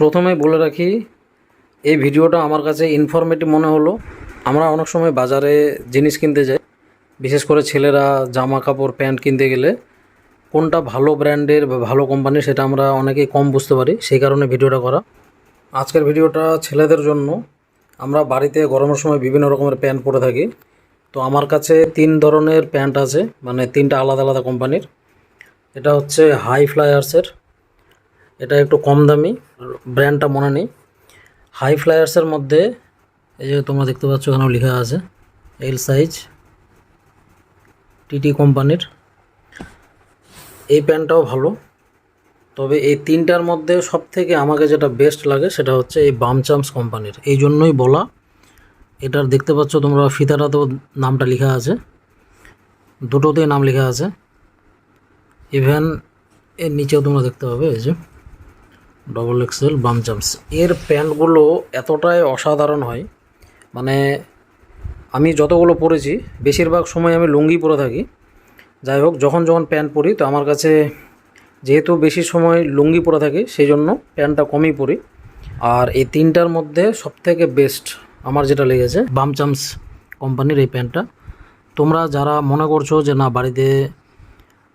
প্রথমে বলে রাখি, এই ভিডিওটা আমার কাছে ইনফরমেটিভ মনে হলো। আমরা অনেক সময় বাজারে জিনিস কিনতে যাই, বিশেষ করে ছেলেরা জামা কাপড়, প্যান্ট কিনতে গেলে কোনটা ভালো ব্র্যান্ডের বা ভালো কোম্পানির সেটা আমরা অনেকেই কম বুঝতে পারি, সেই কারণে ভিডিওটা করা। আজকের ভিডিওটা ছেলেদের জন্য। আমরা বাড়িতে গরমের সময় বিভিন্ন রকমের প্যান্ট পরে থাকি। তো আমার কাছে তিন ধরনের প্যান্ট আছে মানে তিনটা আলাদা আলাদা কোম্পানির এটা হচ্ছে হাই ফ্লায়ার্সের এটা একটু কম দামি ব্র্যান্ডটা মনে নেই। হাই ফ্লায়ার্সের মধ্যে, এই যে তোমরা দেখতে পাচ্ছ, এখানেও লেখা আছে এল সাইজ টিটি কোম্পানির। এই প্যান্টটাও ভালো। তবে এই তিনটার মধ্যে সব থেকে আমাকে যেটা বেস্ট লাগে, সেটা হচ্ছে এই বামচামস কোম্পানির। এই জন্যই বলা। এটার দেখতে পাচ্ছ তোমরা, ফিতাটাতেও নামটা লেখা আছে। দুটোতেই নাম লেখা আছে। ইভেন এর নিচেও তোমরা দেখতে পাবে, এই যে। ডবল এক্সেল বামচামস এর প্যান্টগুলো এতটাই অসাধারণ হয় মানে আমি যতগুলো পরেছি, বেশিরভাগ সময় আমি লুঙ্গি পরে থাকি। যাই হোক, যখন যখন প্যান্ট পরি, তো আমার কাছে যেহেতু বেশি সময় লুঙ্গি পরে থাকি সেই জন্য প্যান্টটা কমই পরি। আর এই তিনটার মধ্যে সবথেকে বেস্ট আমার যেটা লেগেছে, বাম বামচামস কোম্পানির এই প্যান্টটা। তোমরা যারা মনে করছ যে না, বাড়িতে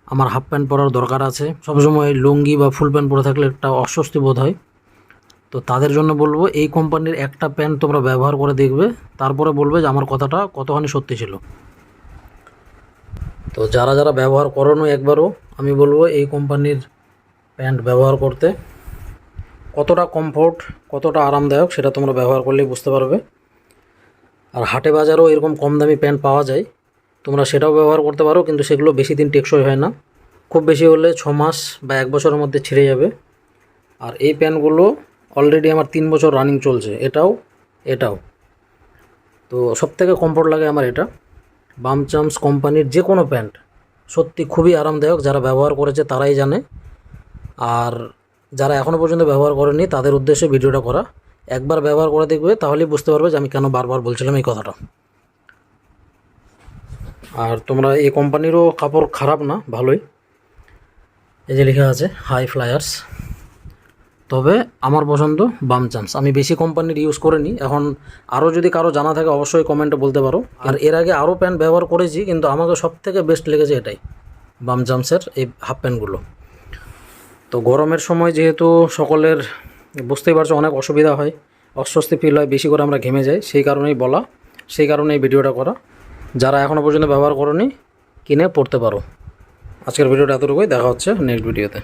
আমার হাফ প্যান্ট পরার দরকার আছে। সবসময় লুঙ্গি বা ফুল প্যান্ট পরে থাকলে একটা অস্বস্তি বোধ হয়। তো তাদের জন্য বলব, এই কোম্পানির একটা প্যান্ট তোমরা ব্যবহার করে দেখবে, তারপরে বলবে যে আমার কথাটা কতখানি সত্যি ছিল। তো যারা যারা ব্যবহার করোনো একবারও, আমি বলব এই কোম্পানির প্যান্ট ব্যবহার করতে। কতটা কমফোর্ট কতটা আরামদায়ক, সেটা তোমরা ব্যবহার করলেই বুঝতে পারবে। আর হাটে বাজারেও এরকম কম দামি প্যান্ট পাওয়া যায়। তোমরা সেটাও ব্যবহার করতে পারো, কিন্তু সেগুলো বেশি দিন টেকসই হয় না। খুব বেশি হলে ছ মাস বা এক বছরের মধ্যে ছিঁড়ে যাবে। আর এই প্যান্টগুলো অলরেডি আমার তিন বছর রানিং চলছে, এটাও এটাও। তো সব থেকে কমফোর্ট লাগে আমার এটা। বামচামস কোম্পানির যে কোনো প্যান্ট, সত্যি খুবই আরামদায়ক, যারা ব্যবহার করেছে তারাই জানে। আর যারা এখনও পর্যন্ত ব্যবহার করেনি, তাদের উদ্দেশ্যে ভিডিওটা করা। একবার ব্যবহার করে দেখবে, তাহলেই বুঝতে পারবে যে আমি কেন বারবার বলছিলাম এই কথাটা। আর তোমরা এই কোম্পানিরও কাপড় খারাপ না, ভালোই। এই যে লেখা আছে হাই ফ্লায়ার্স তবে আমার পছন্দ বাম চান্স। আমি বেশি কোম্পানির ইউজ করিনি। এখন আরও যদি কারও জানা থাকে, অবশ্যই কমেন্টে বলতে পারো। আর এর আগে আরও প্যান্ট ব্যবহার করেছি, কিন্তু আমাকে সব থেকে বেস্ট লেগেছে এটাই, বাম জামসের এই হাফ প্যান্টগুলো। তো গরমের সময় যেহেতু সকলের, বুঝতেই পারছ, অনেক অসুবিধা হয়, অস্বস্তি ফিল হয়, বেশি করে আমরা ঘেমে যাই, সেই কারণেই বলা, সেই কারণে এই ভিডিওটা করা। যারা এখনও পর্যন্ত ব্যবহার করনি, কিনে পড়তে পারো। আজকের ভিডিওটা এতটুকুই, দেখা হচ্ছে নেক্সট ভিডিওতে